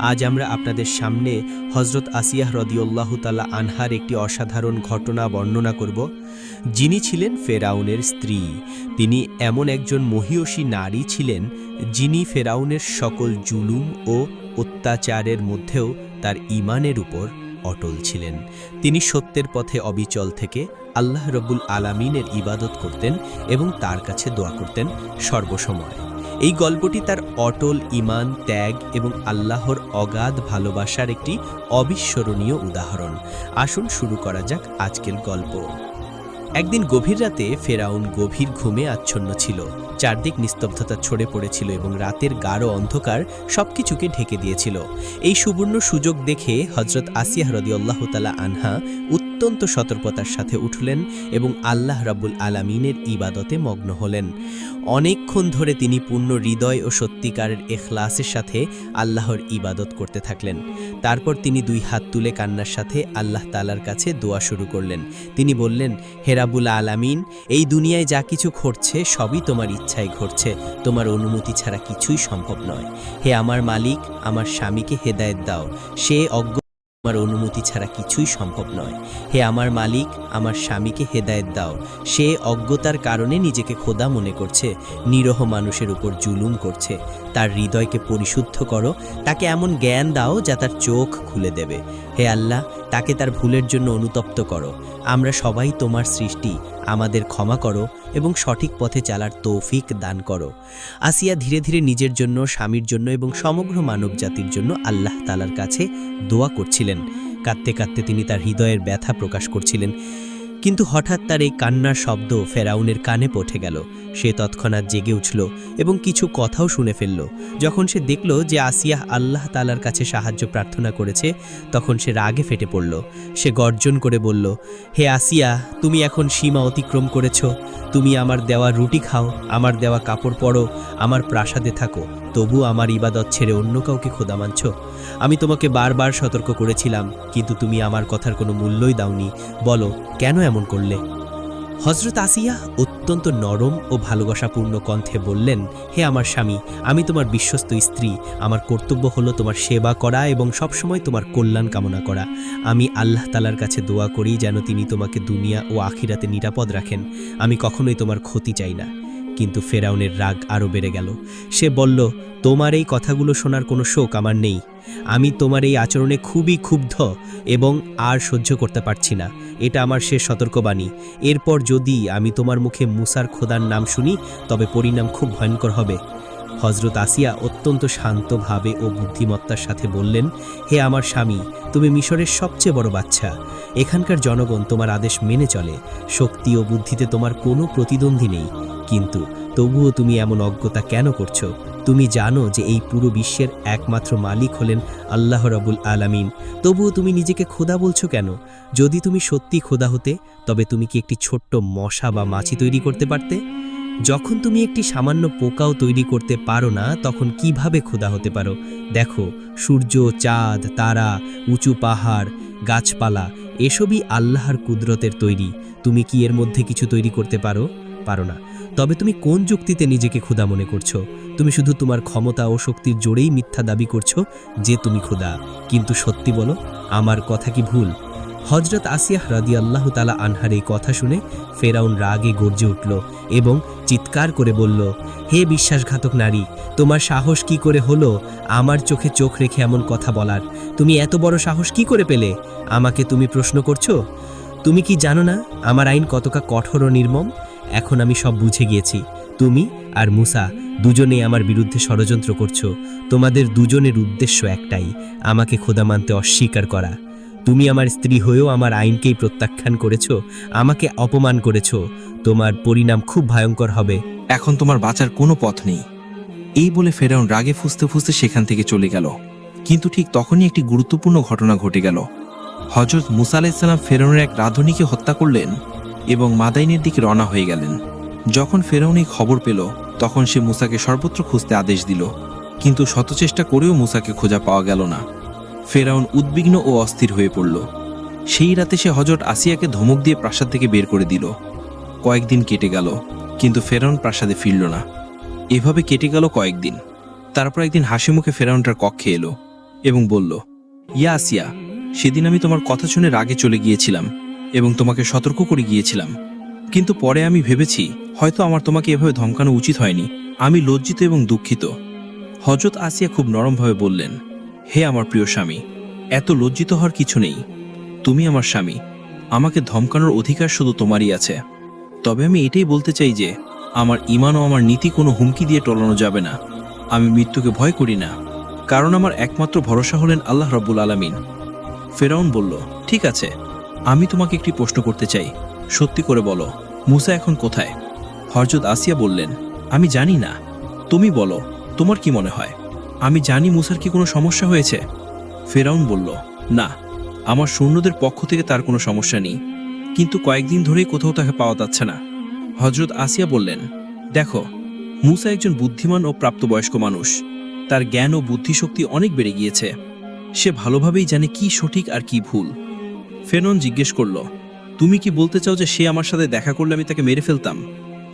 আজ আমরা আপনাদের সামনে হজরত আসিয়াহ রদিউল্লাহ তালা আনহার একটি অসাধারণ ঘটনা বর্ণনা করব। যিনি ছিলেন ফেরাউনের স্ত্রী। তিনি এমন একজন মহিয়সী নারী ছিলেন যিনি ফেরাউনের সকল জুলুম ও অত্যাচারের মধ্যেও তার ইমানের উপর অটল ছিলেন। তিনি সত্যের পথে অবিচল থেকে আল্লাহ রবুল আলামিনের ইবাদত করতেন এবং তার কাছে দোয়া করতেন সর্বসময়। এই গল্পটি তার অটল ইমান ত্যাগ এবং আল্লাহর অগাধ ভালোবাসার একটি অবিস্মরণীয় উদাহরণ। আসুন শুরু করা যাক আজকের গল্প। একদিন গভীর রাতে ফেরাউন গভীর ঘুমে আচ্ছন্ন ছিল। চারদিক নিস্তব্ধতা ছড়ে পড়েছিল এবং রাতের গাঢ় অন্ধকার সবকিছুকে ঢেকে দিয়েছিল। এই সুবর্ণ সুযোগ দেখে হজরত আসিয়া রদিউল্লাহ তালা আনহা অত্যন্ত সতর্কতার সাথে উঠলেন এবং আল্লাহ রাব্বুল আলামিনের ইবাদতে মগ্ন হলেন। অনেকক্ষণ ধরে তিনি পূর্ণ হৃদয় ও সত্যিকারের এখলাসের সাথে আল্লাহর ইবাদত করতে থাকলেন। তারপর তিনি দুই হাত তুলে কান্নার সাথে আল্লাহ তালার কাছে দোয়া শুরু করলেন। তিনি বললেন হেরাবুল আলামিন, এই দুনিয়ায় যা কিছু ঘটছে সবই তোমার ইচ্ছায় ঘটছে। তোমার অনুমতি ছাড়া কিছুই সম্ভব নয়। হে আমার মালিক, আমার স্বামীকে হেদায়েত দাও। সে অজ্ঞ আমার অনুমতি ছাড়া কিছুই সম্ভব নয়। হে আমার মালিক, আমার স্বামীকে হেদায়েত দাও। সে অজ্ঞতার কারণে নিজেকে খোদা মনে করছে, নিরহ মানুষের উপর জুলুম করছে। তার হৃদয়কে পরিশুদ্ধ করো, তাকে এমন জ্ঞান দাও যা তার চোখ খুলে দেবে। হে আল্লাহ, তাকে তার ভুলের জন্য অনুতপ্ত করো। আমরা সবাই তোমার সৃষ্টি, আমাদের ক্ষমা করো এবং সঠিক পথে চালার তৌফিক দান করো। আসিয়া ধীরে ধীরে নিজের জন্য, স্বামীর জন্য এবং সমগ্র মানব জাতির জন্য আল্লাহ তালার কাছে দোয়া করছিলেন। কাঁদতে কাঁদতে তিনি তার হৃদয়ের ব্যথা প্রকাশ করছিলেন। কিন্তু হঠাৎ তার এই কান্নার শব্দ ফেরাউনের কানে পৌঁছে গেল। সে তৎক্ষণাৎ জেগে উঠল এবং কিছু কথাও শুনে ফেলল। যখন সে দেখল যে আসিয়া আল্লাহ তালার কাছে সাহায্য প্রার্থনা করেছে, তখন সে রাগে ফেটে পড়ল। সে গর্জন করে বলল, হে আসিয়া তুমি এখন সীমা অতিক্রম করেছ। তুমি আমার দেওয়া রুটি খাও, আমার দেওয়া কাপড় পরো, আমার প্রাসাদে থাকো। তবু আমার ইবাদত ছেড়ে অন্য কাউকে খোদা মানছ? আমি তোমাকে বারবার সতর্ক করেছিলাম, কিন্তু তুমি আমার কথার কোনো মূল্যই দাওনি। বলো, কেন এমন করলে? হজরত আসিয়া অত্যন্ত নরম ও ভালোবাসাপূর্ণ কণ্ঠে বললেন, হে আমার স্বামী, আমি তোমার বিশ্বস্ত স্ত্রী। আমার কর্তব্য হলো তোমার সেবা করা এবং সবসময় তোমার কল্যাণ কামনা করা। আমি আল্লাহ তালার কাছে দোয়া করি যেন তিনি তোমাকে দুনিয়া ও আখিরাতে নিরাপদ রাখেন। আমি কখনোই তোমার ক্ষতি চাই না। কিন্তু ফেরাউনের রাগ আরও বেড়ে গেল। সে বলল, তোমার এই কথাগুলো শোনার কোনো শোক আমার নেই। আমি তোমার এই আচরণে খুবই ক্ষুব্ধ এবং আর সহ্য করতে পারছি না। এটা আমার শেষ সতর্কবাণী। এরপর যদি আমি তোমার মুখে মুসার খোদার নাম শুনি, তবে পরিণাম খুব ভয়ঙ্কর হবে। হজরত আসিয়া অত্যন্ত শান্তভাবে ও বুদ্ধিমত্তার সাথে বললেন, হে আমার স্বামী, তুমি মিশরের সবচেয়ে বড় বাচ্চা এখানকার জনগণ তোমার আদেশ মেনে চলে। শক্তি ও বুদ্ধিতে তোমার কোনো প্রতিদ্বন্দ্বী নেই। কিন্তু তবুও তুমি এমন অজ্ঞতা কেন করছ? তুমি জানো যে এই পুরো বিশ্বের একমাত্র মালিক হলেন আল্লাহ রবুল আলামিন। তবুও তুমি নিজেকে খোদা বলছো কেন? যদি তুমি সত্যি খোদা হতে, তবে তুমি কি একটি ছোট্ট মশা বা মাছি তৈরি করতে পারতে? যখন তুমি একটি সামান্য পোকাও তৈরি করতে পারো না, তখন কীভাবে খোদা হতে পারো? দেখো, সূর্য, চাঁদ, তারা, উঁচু পাহাড়, গাছপালা, এসবই আল্লাহর কুদরতের তৈরি। তুমি কি এর মধ্যে কিছু তৈরি করতে পারো? পারো না। তবে তুমি কোন যুক্তিতে নিজেকে ক্ষুধা মনে করছ? তুমি শুধু তোমার ক্ষমতা ও শক্তির জোরেই মিথ্যা দাবি করছ যে তুমি ক্ষুধা। কিন্তু সত্যি বলো, আমার কথা কি ভুল? হজরত আসিয়াহ রাদি আল্লাহ তালা আনহার এই কথা শুনে ফেরাউন রাগে গর্জে উঠল এবং চিৎকার করে বলল, হে বিশ্বাসঘাতক নারী, তোমার সাহস কি করে হলো? আমার চোখে চোখ রেখে এমন কথা বলার। তুমি এত বড় সাহস কি করে পেলে? আমাকে তুমি প্রশ্ন করছ? তুমি কি জানো না আমার আইন কতটা কঠোর ও নির্মম? এখন আমি সব বুঝে গিয়েছি। তুমি আর মুসা দুজনেই আমার বিরুদ্ধে ষড়যন্ত্র করছ। তোমাদের দুজনের উদ্দেশ্য একটাই, আমাকে খোদা মানতে অস্বীকার করা। তুমি আমার স্ত্রী হয়েও আমার আইনকেই প্রত্যাখ্যান করেছ, আমাকে অপমান করেছ। তোমার পরিণাম খুব ভয়ঙ্কর হবে। এখন তোমার বাঁচার কোনো পথ নেই। এই বলে ফেরাউন রাগে ফুসতে ফুসতে সেখান থেকে চলে গেল। কিন্তু ঠিক তখনই একটি গুরুত্বপূর্ণ ঘটনা ঘটে গেল। হজরত মুসা আলাইসাল্লাম ফেরাউনের এক রাধুনীকে হত্যা করলেন। এবং মাদাইনের দিকে রওনা হয়ে গেলেন। যখন ফেরাউন খবর পেল, তখন সে মুসাকে সর্বত্র খুঁজতে আদেশ দিল, কিন্তু শতচেষ্টা করেও মুসাকে খোঁজা পাওয়া গেল না। ফেরাউন উদ্বিগ্ন ও অস্থির হয়ে পড়ল। সেই রাতে সে হজরত আসিয়াকে ধমক দিয়ে প্রাসাদ থেকে বের করে দিল। কয়েকদিন কেটে গেল, কিন্তু ফেরাউন প্রাসাদে ফিরল না। এভাবে কেটে গেল কয়েকদিন। তারপর একদিন হাসি মুখে ফেরাউনটার কক্ষে এলো এবং বলল, ইয়া আসিয়া, সেদিন আমি তোমার কথা শুনে রাগে চলে গিয়েছিলাম। এবং তোমাকে সতর্ক করে গিয়েছিলাম। কিন্তু পরে আমি ভেবেছি, হয়তো আমার তোমাকে এভাবে ধমকানো উচিত হয়নি। আমি লজ্জিত এবং দুঃখিত। হজরত আসিয়া খুব নরমভাবে বললেন, হে আমার প্রিয় স্বামী, এত লজ্জিত হওয়ার কিছু নেই। তুমি আমার স্বামী। আমাকে ধমকানোর অধিকার শুধু তোমারই আছে। তবে আমি এটাই বলতে চাই যে, আমার ইমান ও আমার নীতি কোনো হুমকি দিয়ে টলানো যাবে না। আমি মৃত্যুকে ভয় করি না। কারণ আমার একমাত্র ভরসা হলেন আল্লাহ রব্বুল আলামিন। ফেরাউন বলল, ঠিক আছে। আমি তোমাকে একটি প্রশ্ন করতে চাই। সত্যি করে বলো, মুসা এখন কোথায়? হরজত আসিয়া বললেন, আমি জানি না। তুমি বলো, তোমার কি মনে হয়? আমি জানি মুসার কি কোনো সমস্যা হয়েছে। ফেরাউন বলল, না, আমার সৈন্যদের পক্ষ থেকে তার কোনো সমস্যা নেই। কিন্তু কয়েকদিন ধরেই কোথাও তাকে পাওয়া যাচ্ছে না। হজরত আসিয়া বললেন, দেখো, মুসা একজন বুদ্ধিমান ও প্রাপ্তবয়স্ক মানুষ। তার জ্ঞান ও বুদ্ধিশক্তি অনেক বেড়ে গিয়েছে। সে ভালোভাবেই জানে কি সঠিক আর কি ভুল। ফেনন জিজ্ঞেস করল, তুমি কি বলতে চাও যে সে আমার সাথে দেখা করলে আমি তাকে মেরে ফেলতাম?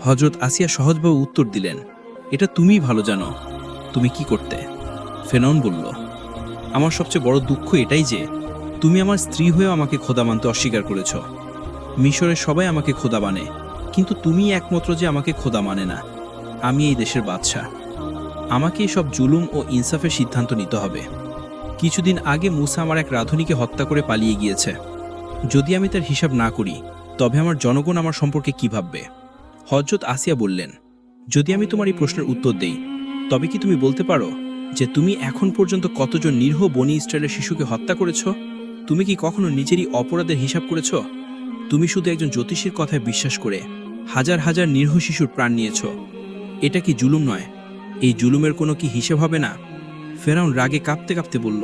হজরত আসিয়া সহজভাবে উত্তর দিলেন, এটা তুমিই ভালো জানো, তুমি কি করতে? ফেনন বলল, আমার সবচেয়ে বড় দুঃখ এটাই যে, তুমি আমার স্ত্রী হয়েও আমাকে খোদা মানতে অস্বীকার করেছ। মিশরের সবাই আমাকে খোদা মানে কিন্তু তুমি একমাত্র যে আমাকে খোদা মানে না। আমি এই দেশের বাদশাহ। আমাকে সব জুলুম ও ইনসাফের সিদ্ধান্ত নিতে হবে। কিছুদিন আগে মুসা আমার এক রাধুনীকে হত্যা করে পালিয়ে গিয়েছে। যদি আমি তার হিসাব না করি, তবে আমার জনগণ আমার সম্পর্কে কি ভাববে? হজরত আসিয়া বললেন, যদি আমি তোমার এই প্রশ্নের উত্তর দেই, তবে কি তুমি বলতে পারো যে তুমি এখন পর্যন্ত কতজন নিরীহ বনি ইসরায়েলের শিশুকে হত্যা করেছ? তুমি কি কখনো নিজেরই অপরাধের হিসাব করেছ? তুমি শুধু একজন জ্যোতিষীর কথায় বিশ্বাস করে হাজার হাজার নিরীহ শিশুর প্রাণ নিয়েছ। এটা কি জুলুম নয়? এই জুলুমের কোনো কি হিসেব হবে না? ফেরাউন রাগে কাঁপতে কাঁপতে বলল,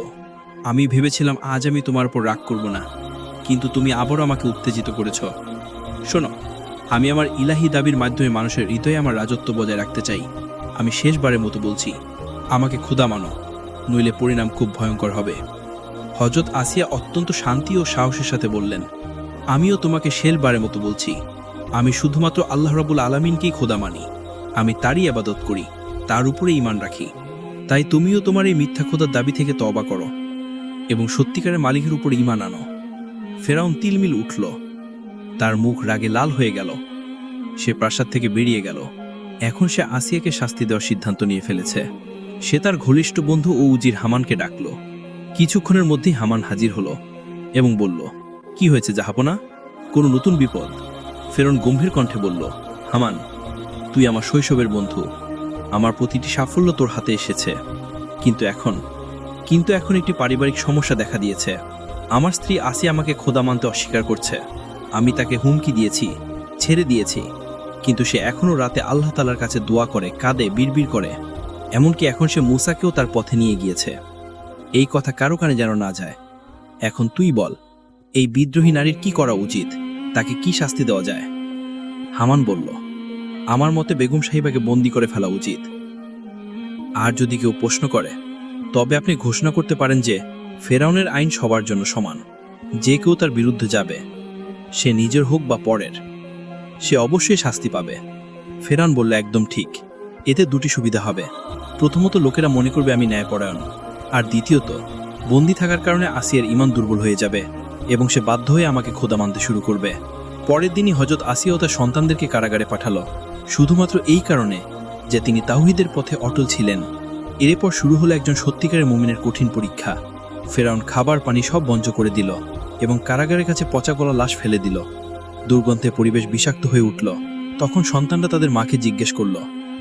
আমি ভেবেছিলাম আজ আমি তোমার উপর রাগ করব না। কিন্তু তুমি আবারও আমাকে উত্তেজিত করেছ। শোনো, আমি আমার ইলাহি দাবির মাধ্যমে মানুষের হৃদয়ে আমার রাজত্ব বজায় রাখতে চাই। আমি শেষবারের মতো বলছি, আমাকে ক্ষুদা মানো, নইলে পরিণাম খুব ভয়ঙ্কর হবে। হজরত আসিয়া অত্যন্ত শান্তি ও সাহসের সাথে বললেন, আমিও তোমাকে শেষবারের মতো বলছি, আমি শুধুমাত্র আল্লাহ রাবুল আলমিনকেই খোদা মানি, আমি তারই আবাদত করি, তার উপরে ইমান রাখি। তাই তুমিও তোমার এই মিথ্যা খোদার দাবি থেকে তবা করো এবং সত্যিকারের মালিকের উপর ইমান আনো। ফেরাউন তিলমিল উঠল। তার মুখ রাগে লাল হয়ে গেল। সে প্রাসাদ থেকে বেরিয়ে গেল। এখন সে আসিয়াকে শাস্তি দেওয়ার সিদ্ধান্ত নিয়ে ফেলেছে। সে তার ঘনিষ্ঠ বন্ধু ও উজির হামানকে ডাকল। কিছুক্ষণের মধ্যেই হামান হাজির হলো এবং বলল, কি হয়েছে জাহাপনা? কোনো নতুন বিপদ? ফেরন গম্ভীর কণ্ঠে বলল, হামান, তুই আমার শৈশবের বন্ধু। আমার প্রতিটি সাফল্য তোর হাতে এসেছে। কিন্তু এখন কিন্তু এখন একটি পারিবারিক সমস্যা দেখা দিয়েছে। আমার স্ত্রী আসি আমাকে খোদা মানতে অস্বীকার করছে। আমি তাকে হুমকি দিয়েছি, ছেড়ে দিয়েছি। কিন্তু সে এখনও রাতে আল্লাহ তালার কাছে দোয়া করে, কাঁদে, বিড়বিড় করে। এমনকি এখন সে মুসাকেও তার পথে নিয়ে গিয়েছে। এই কথা কারও কানে যেন না যায়। এখন তুই বল, এই বিদ্রোহী নারীর কি করা উচিত? তাকে কি শাস্তি দেওয়া যায়? হামান বলল, আমার মতে বেগম সাহিবাকে বন্দি করে ফেলা উচিত। আর যদি কেউ প্রশ্ন করে, তবে আপনি ঘোষণা করতে পারেন যে ফেরাউনের আইন সবার জন্য সমান। যে কেউ তার বিরুদ্ধে যাবে, সে নিজের হোক বা পরের, সে অবশ্যই শাস্তি পাবে। ফেরাউন বলল, একদম ঠিক। এতে দুটি সুবিধা হবে। প্রথমত, লোকেরা মনে করবে আমি ন্যায়পরায়ণ। আর দ্বিতীয়ত, বন্দি থাকার কারণে আসিয়ার ইমান দুর্বল হয়ে যাবে এবং সে বাধ্য হয়ে আমাকে খোদা মানতে শুরু করবে। পরের দিনই হজরত আসিয়া ও তার সন্তানদেরকে কারাগারে পাঠালো। শুধুমাত্র এই কারণে যে তিনি তাওহিদের পথে অটল ছিলেন। এরপর শুরু হলো একজন সত্যিকারের মুমিনের কঠিন পরীক্ষা। ফেরাউন খাবার, পানি সব বন্ধ করে দিল এবং কারাগারের কাছে পচা গলা লাশ ফেলে দিল। দুর্গন্ধে পরিবেশ বিষাক্ত হয়ে উঠল। তখন সন্তানরা তাদের মাকে জিজ্ঞেস করল,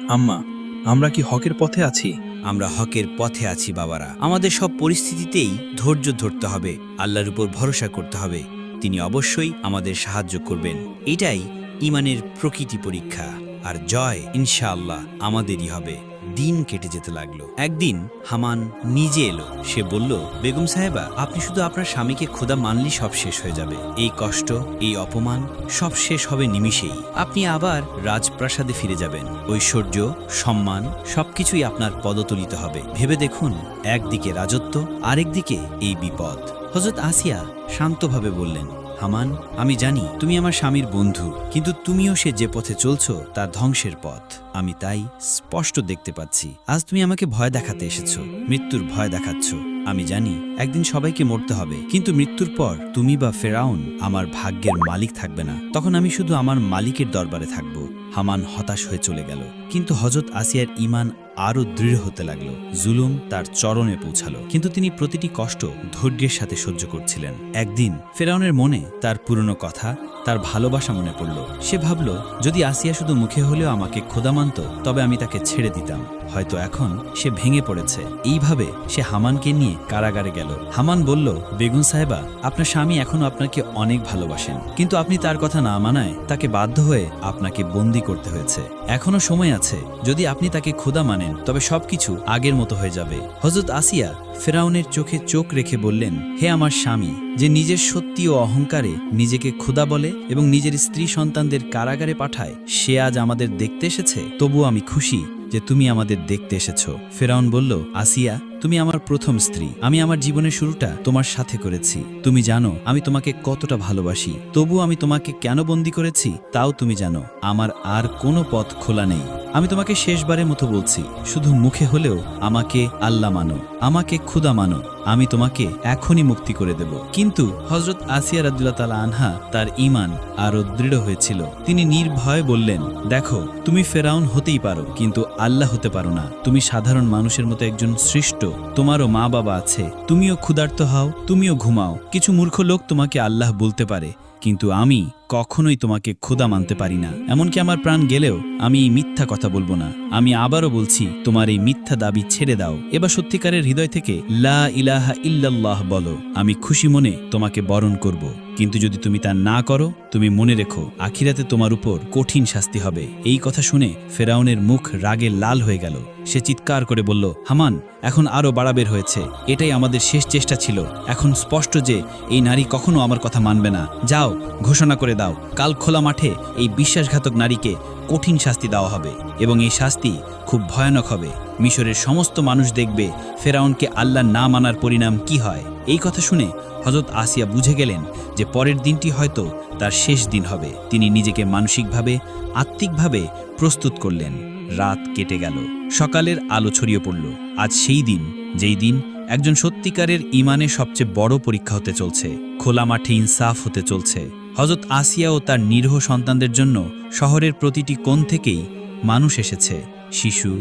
আম্মা, আমরা কি হকের পথে আছি? আমরা হকের পথে আছি, বাবারা। আমাদের সব পরিস্থিতিতেই ধৈর্য ধরতে হবে, আল্লাহর উপর ভরসা করতে হবে। তিনি অবশ্যই আমাদের সাহায্য করবেন। এটাই ইমানের প্রকৃতি পরীক্ষা। আর জয় ইনশাআল্লাহ আমাদেরই হবে। দিন কেটে যেতে লাগল। একদিন হামান নিজে এলো। সে বলল, বেগম সাহেবা, আপনি শুধু আপনার স্বামীকে খোদা মানলি সব শেষ হয়ে যাবে। এই কষ্ট, এই অপমান সব শেষ হবে নিমিষেই। আপনি আবার রাজপ্রাসাদে ফিরে যাবেন। ঐশ্বর্য, সম্মান সবকিছুই আপনার পদতলিত হবে। ভেবে দেখুন, একদিকে রাজত্ব, আরেকদিকে এই বিপদ। হজরত আসিয়া শান্তভাবে বললেন হামান, আমি জানি তুমি আমার স্বামীর বন্ধু, কিন্তু তুমিও সে যে পথে চলছ তা ধ্বংসের পথ। আমি তাই স্পষ্ট দেখতে পাচ্ছি। আজ তুমি আমাকে ভয় দেখাতে এসেছ, মৃত্যুর ভয় দেখাচ্ছ। আমি জানি একদিন সবাইকে মরতে হবে, কিন্তু মৃত্যুর পর তুমি বা ফেরাউন আমার ভাগ্যের মালিক থাকবে না। তখন আমি শুধু আমার মালিকের দরবারে থাকব। হামান হতাশ হয়ে চলে গেল। কিন্তু হজরত আসিয়ার ইমান আরও দৃঢ় হতে লাগল। জুলুম তার চরণে পৌঁছালো। কিন্তু তিনি প্রতিটি কষ্ট ধৈর্যের সাথে সহ্য করছিলেন। একদিন ফেরাউনের মনে তার পুরনো কথা, তার ভালোবাসা মনে পড়ল। সে ভাবল, যদি আসিয়া শুধু মুখে হলেও আমাকে খোদা মানত, তবে আমি তাকে ছেড়ে দিতাম। হয়তো এখন সে ভেঙে পড়েছে। এইভাবে সে হামানকে নিয়ে কারাগারে গেল। হামান বলল, বেগুন সাহেবা, আপনার স্বামী এখনও আপনাকে অনেক ভালোবাসেন। কিন্তু আপনি তার কথা না মানায় তাকে বাধ্য হয়ে আপনাকে বন্দি করতে হয়েছে। এখনও সময় আছে। যদি আপনি তাকে খোদা মানেন, তবে সবকিছু আগের মতো হয়ে যাবে। হজরত আসিয়া ফেরাউনের চোখে চোখ রেখে বললেন, হে আমার স্বামী, যে নিজের সত্যি ও অহংকারে নিজেকে ক্ষুদা বলে এবং নিজের স্ত্রী সন্তানদের কারাগারে পাঠায়, সে আজ আমাদের দেখতে এসেছে। তবু আমি খুশি। যে তুমি আমাদের দেখতে এসেছ। ফেরাউন বলল, আসিয়া, তুমি আমার প্রথম স্ত্রী। আমি আমার জীবনের শুরুটা তোমার সাথে করেছি। তুমি জানো, আমি তোমাকে কতটা ভালোবাসি। তবু আমি তোমাকে কেন বন্দি করেছি, তাও তুমি জানো। আমার আর কোনো পথ খোলা নেই। আমি তোমাকে শেষবারের মতো বলছি, শুধু মুখে হলেও আমাকে আল্লাহ মানো, আমাকে ক্ষুদা মানো, আমি তোমাকে এখনই মুক্তি করে দেব। কিন্তু হজরত আসিয়া রাদুল্লাহ তালা আনহা তার ইমান আরও দৃঢ় হয়েছিল। তিনি নির্ভয়ে বললেন, দেখো, তুমি ফেরাউন হতেই পারো, কিন্তু আল্লাহ হতে পারো না। তুমি সাধারণ মানুষের মতো একজন সৃষ্ট, তোমারও মা বাবা আছে। তুমিও ক্ষুধার্ত হও, তুমিও ঘুমাও। কিছু মূর্খ লোক তোমাকে আল্লাহ বলতে পারে, কিন্তু আমি কখনোই তোমাকে খোদা মানতে পারি না। এমনকি আমার প্রাণ গেলেও আমি মিথ্যা কথা বলব না। আমি আবারও বলছি, তোমার এই মিথ্যা দাবি ছেড়ে দাও। এবার সত্যিকারের হৃদয় থেকে লা ইলাহা ইল্লাল্লাহ বলো। আমি খুশি মনে তোমাকে বরণ করব। কিন্তু যদি তুমি তা না করো, তুমি মনে রেখো, আখিরাতে তোমার উপর কঠিন শাস্তি হবে। এই কথা শুনে ফেরাউনের মুখ রাগে লাল হয়ে গেল। সে চিৎকার করে বলল, হামান, এখন আরও বাড়াবের হয়েছে। এটাই আমাদের শেষ চেষ্টা ছিল। এখন স্পষ্ট যে এই নারী কখনো আমার কথা মানবে না। যাও, ঘোষণা করে দাও। কাল খোলা মাঠে এই বিশ্বাসঘাতক নারীকে কঠিন শাস্তি দেওয়া হবে এবং এই শাস্তি খুব ভয়ানক হবে। মিশরের সমস্ত মানুষ দেখবে ফেরাউনকে আল্লাহ না মানার পরিণাম কি হয়। এই কথা শুনে হজরত আসিয়া বুঝে গেলেন যে পরের দিনটি হয়তো তার শেষ দিন হবে। তিনি নিজেকে মানসিকভাবে, আত্মিকভাবে প্রস্তুত করলেন। রাত কেটে গেল। সকালের আলো ছড়িয়ে পড়ল। আজ সেই দিন, যেই দিন একজন সত্যিকারের ইমানে সবচেয়ে বড় পরীক্ষা হতে চলছে। খোলা মাঠে ইনসাফ হতে চলছে। হজরত আসিয়া ও তার নিরহ সন্তানদের জন্য শহরের প্রতিটি কোণ থেকেই মানুষ এসেছে। শিশু,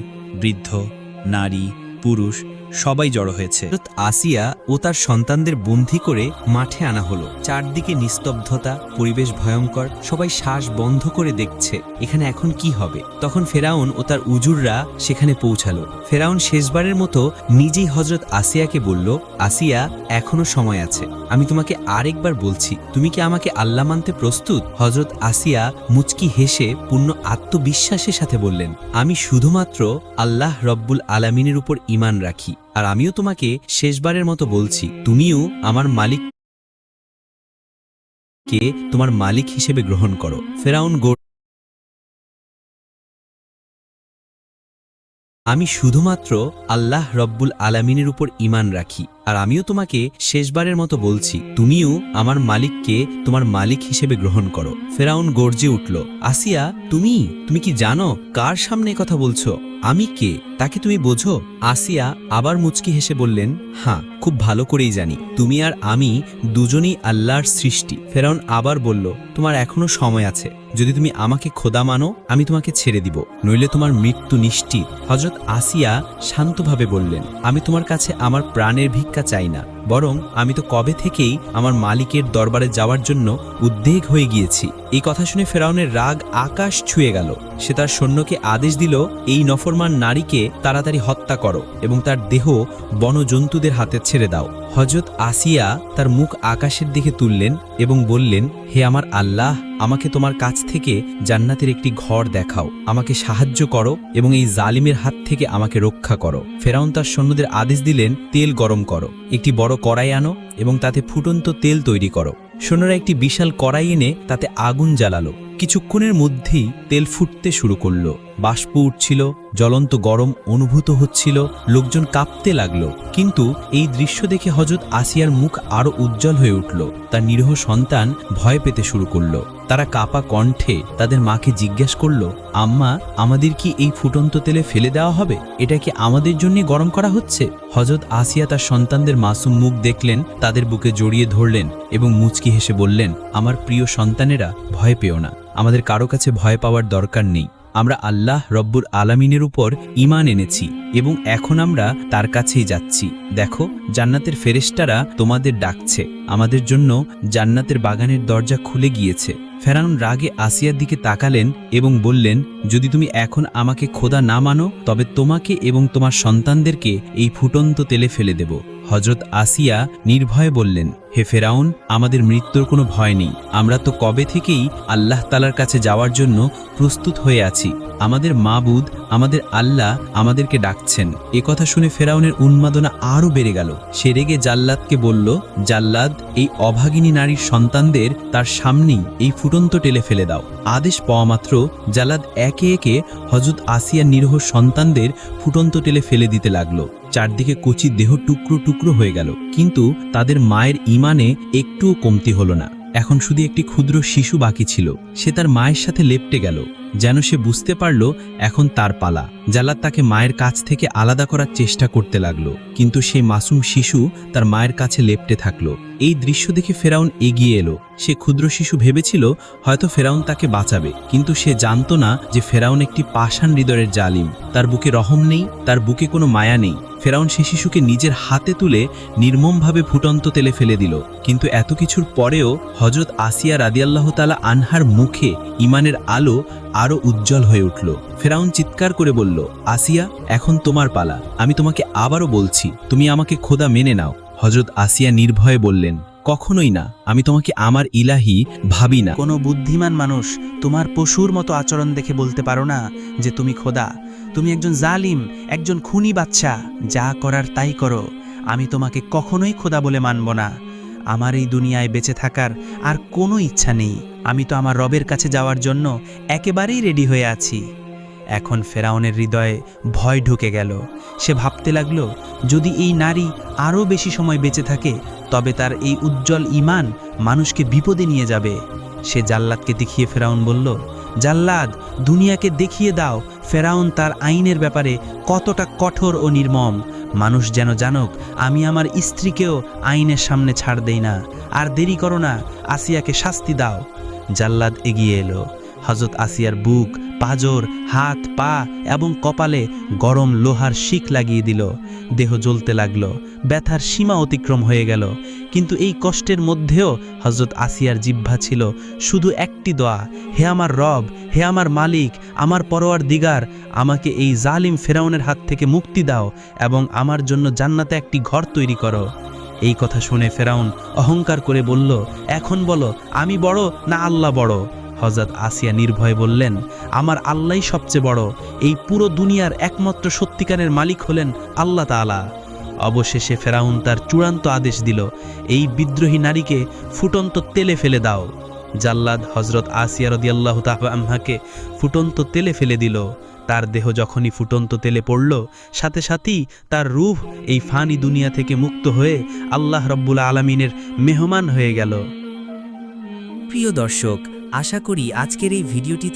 বৃদ্ধ, নারী, পুরুষ সবাই জড়ো হয়েছে। আসিয়া ও তার সন্তানদের বন্দী করে মাঠে আনা হলো। চারদিকে নিস্তব্ধতা, পরিবেশ ভয়ঙ্কর, সবাই শ্বাস বন্ধ করে দেখছে, এখানে এখন কি হবে? তখন ফেরাউন ও তার উজুররা সেখানে পৌঁছালো। ফেরাউন শেষবারের মতো নিজেই হজরত আসিয়াকে বলল, আসিয়া, এখনও সময় আছে। আমি তোমাকে আরেকবার বলছি, তুমি কি আমাকে আল্লাহ মানতে প্রস্তুত? হজরত আসিয়া মুচকি হেসে পূর্ণ আত্মবিশ্বাসের সাথে বললেন, আমি শুধুমাত্র আল্লাহ রব্বুল আলামিনের উপর ইমান রাখি। আর আমিও তোমাকে শেষবারের মতো বলছি, তুমিও আমার মালিক কে তোমার মালিক হিসেবে গ্রহণ করো। ফেরাউন গো আমি শুধুমাত্র আল্লাহ রব্বুল আলামিনের উপর ইমান রাখি, আর আমিও তোমাকে শেষবারের মতো বলছি, তুমিও আমার মালিককে তোমার মালিক হিসেবে গ্রহণ করো। ফেরাউন গর্জে উঠল, আসিয়া, তুমি? তুমি কি জানো কার সামনে কথা বলছো? আমি কে? তাকে তুমি বোঝো, আসিয়া আবার মুচকি হেসে বললেন হ্যাঁ খুব ভালো করেই জানি। তুমি আর আমি দুজনেই আল্লাহর সৃষ্টি। ফেরাউন আবার বলল, তোমার এখনও সময় আছে। যদি তুমি আমাকে খোদা মানো, আমি তোমাকে ছেড়ে দিব। নইলে তোমার মৃত্যু নিশ্চিত। হজরত আসিয়া শান্তভাবে বললেন, আমি তোমার কাছে আমার প্রাণের ভিক্ষা চাই না, বরং আমি তো কবে থেকেই আমার মালিকের দরবারে যাওয়ার জন্য উদ্বেগ হয়ে গিয়েছি। এই কথা শুনে ফেরাউনের রাগ আকাশ ছুঁয়ে গেল। সে তার সৈন্যকে আদেশ দিল, এই নফরমান নারীকে তাড়াতাড়ি হত্যা করো এবং তার দেহ বনজন্তুদের হাতে ছেড়ে দাও। হজরত আসিয়া তার মুখ আকাশের দিকে তুললেন এবং বললেন, হে আমার আল্লাহ, আমাকে তোমার কাছ থেকে জান্নাতের একটি ঘর দেখাও। আমাকে সাহায্য করো এবং এই জালিমের হাত থেকে আমাকে রক্ষা করো। ফেরাউন তার সৈন্যদের আদেশ দিলেন, তেল গরম করো, একটি বড় কড়াই আনো এবং তাতে ফুটন্ত তেল তৈরি করো। সৈন্যরা একটি বিশাল কড়াই এনে তাতে আগুন জ্বালালো। কিছুক্ষণের মধ্যেই তেল ফুটতে শুরু করল। বাষ্প উঠছিল, জ্বলন্ত গরম অনুভূত হচ্ছিল, লোকজন কাঁপতে লাগল। কিন্তু এই দৃশ্য দেখে হজরত আসিয়ার মুখ আরও উজ্জ্বল হয়ে উঠল। তার নিরীহ সন্তান ভয় পেতে শুরু করল। তারা কাপা কণ্ঠে তাদের মাকে জিজ্ঞেস করল, আম্মা, আমাদের কি এই ফুটন্ত তেলে ফেলে দেওয়া হবে? এটা কি আমাদের জন্য গরম করা হচ্ছে? হজরত আসিয়া তার সন্তানদের মাসুম মুখ দেখলেন, তাদের বুকে জড়িয়ে ধরলেন এবং মুচকি হেসে বললেন, আমার প্রিয় সন্তানেরা, ভয় পেও না। আমাদের কারও কাছে ভয় পাওয়ার দরকার নেই। আমরা আল্লাহ রব্বুর আলামিনের উপর ইমান এনেছি এবং এখন আমরা তার কাছেই যাচ্ছি। দেখো, জান্নাতের ফেরেস্টারা তোমাদের ডাকছে। আমাদের জন্য জান্নাতের বাগানের দরজা খুলে গিয়েছে। ফেরাউন রাগে আসিয়ার দিকে তাকালেন এবং বললেন, যদি তুমি এখন আমাকে খোদা না মানো, তবে তোমাকে এবং তোমার সন্তানদেরকে এই ফুটন্ত তেলে ফেলে দেব। হজরত আসিয়া নির্ভয়ে বললেন, হে ফেরাউন, আমাদের মৃত্যুর কোনো ভয় নেই। আমরা তো কবে থেকেই আল্লাহ তালার কাছে যাওয়ার জন্য প্রস্তুত হয়ে আছি। আমাদের মাবুদ, আমাদের আল্লাহ আমাদেরকে ডাকছেন। এ কথা শুনে ফেরাউনের উন্মাদনা আরও বেড়ে গেল। সে রেগে জাল্লাদকে বলল, জাল্লাদ, এই অভাগিনী নারীর সন্তানদের তার সামনেই এই ফুটন্ত টেলে ফেলে দাও। আদেশ পাওয়া মাত্র জাল্লাদ একে একে হজরত আসিয়ার নিরহ সন্তানদের ফুটন্ত টেলে ফেলে দিতে লাগল। চারদিকে কচি দেহ টুকরো টুকরো হয়ে গেল। কিন্তু তাদের মায়ের ইমানে একটুও কমতি হলো না। এখন শুধু একটি ক্ষুদ্র শিশু বাকি ছিল। সে তার মায়ের সাথে লেপটে গেল। যেন সে বুঝতে পারল এখন তার পালা। জালাদ তাকে মায়ের কাছ থেকে আলাদা করার চেষ্টা করতে লাগল। কিন্তু সেই মাসুম শিশু তার মায়ের কাছে লেপটে থাকল। এই দৃশ্য দেখে ফেরাউন এগিয়ে এলো। সে ক্ষুদ্র শিশু ভেবেছিল হয়তো ফেরাউন তাকে বাঁচাবে। কিন্তু সে জানতো না যে ফেরাউন একটি পাষাণ হৃদয়ের জালিম। তার বুকে রহম নেই, তার বুকে কোনো মায়া নেই। ফেরাউন সে শিশুকে নিজের হাতে তুলে নির্মমভাবে ফুটন্ত তেলে ফেলে দিল। কিন্তু এত কিছুর পরেও হজরত আসিয়া রাদিয়াল্লাহ তালা আনহার মুখে ইমানের আলো আরও উজ্জ্বল হয়ে উঠল। ফেরাউন চিৎকার করে বলল, আসিয়া, এখন তোমার পালা। আমি তোমাকে আবারও বলছি, তুমি আমাকে খোদা মেনে নাও। হজরত আসিয়া নির্ভয়ে বললেন, কখনোই না, আমি তোমাকে আমার ইলাহি ভাবি না। কোনো বুদ্ধিমান মানুষ তোমার পশুর মতো আচরণ দেখে বলতে পারো না যে তুমি খোদা। তুমি একজন জালিম, একজন খুনি বাচ্চা। যা করার তাই করো। আমি তোমাকে কখনোই খোদা বলে মানব না। আমার এই দুনিয়ায় বেঁচে থাকার আর কোনো ইচ্ছা নেই। আমি তো আমার রবের কাছে যাওয়ার জন্য একেবারেই রেডি হয়ে আছি। এখন ফেরাউনের হৃদয়ে ভয় ঢুকে গেল। সে ভাবতে লাগল, যদি এই নারী আরও বেশি সময় বেঁচে থাকে, তবে তার এই উজ্জ্বল ইমান মানুষকে বিপদে নিয়ে যাবে। সে জাল্লাদকে দেখিয়ে ফেরাউন বলল, জাল্লাদ, দুনিয়াকে দেখিয়ে দাও। ফেরাউন তার আইনের ব্যাপারে কতটা কঠোর ও নির্মম। মানুষ যেন জানুক, আমি আমার স্ত্রীকেও আইনের সামনে ছাড় দেই না। আর দেরি করো না, আসিয়াকে শাস্তি দাও। জাল্লাদ এগিয়ে এলো। হজরত আসিয়ার বুক, পাজর, হাত, পা এবং কপালে গরম লোহার শিক লাগিয়ে দিল। দেহ জ্বলতে লাগল, ব্যথার সীমা অতিক্রম হয়ে গেল। কিন্তু এই কষ্টের মধ্যেও হজরত আসিয়ার জিহ্বা ছিল শুধু একটি দোয়া, হে আমার রব, হে আমার মালিক, আমার পরোয়ার দিগার, আমাকে এই জালিম ফেরাউনের হাত থেকে মুক্তি দাও এবং আমার জন্য জান্নাতে একটি ঘর তৈরি করো। এই কথা শুনে ফেরাউন অহংকার করে বলল, এখন বলো, আমি বড় না আল্লাহ বড়? হজরত আসিয়া নির্ভয়ে বললেন, আমার আল্লাহই সবচেয়ে বড়। এই পুরো দুনিয়ার একমাত্র সত্যিকারের মালিক হলেন আল্লাহ তাআলা। অবশেষে ফেরাউন তার চূড়ান্ত আদেশ দিল, এই বিদ্রোহী নারীকে ফুটন্ত তেলে ফেলে দাও। জাল্লাদ হজরত আসিয়া রদিয়াল্লাহ তাহাকে ফুটন্ত তেলে ফেলে দিল। তার দেহ যখনই ফুটন্ত তেলে পড়ল, সাথে সাথেই তার রূহ এই ফানি দুনিয়া থেকে মুক্ত হয়ে আল্লাহ রব্বুল আলমিনের মেহমান হয়ে গেল। প্রিয় দর্শক আশা করি আজকের এই ভিডিওটি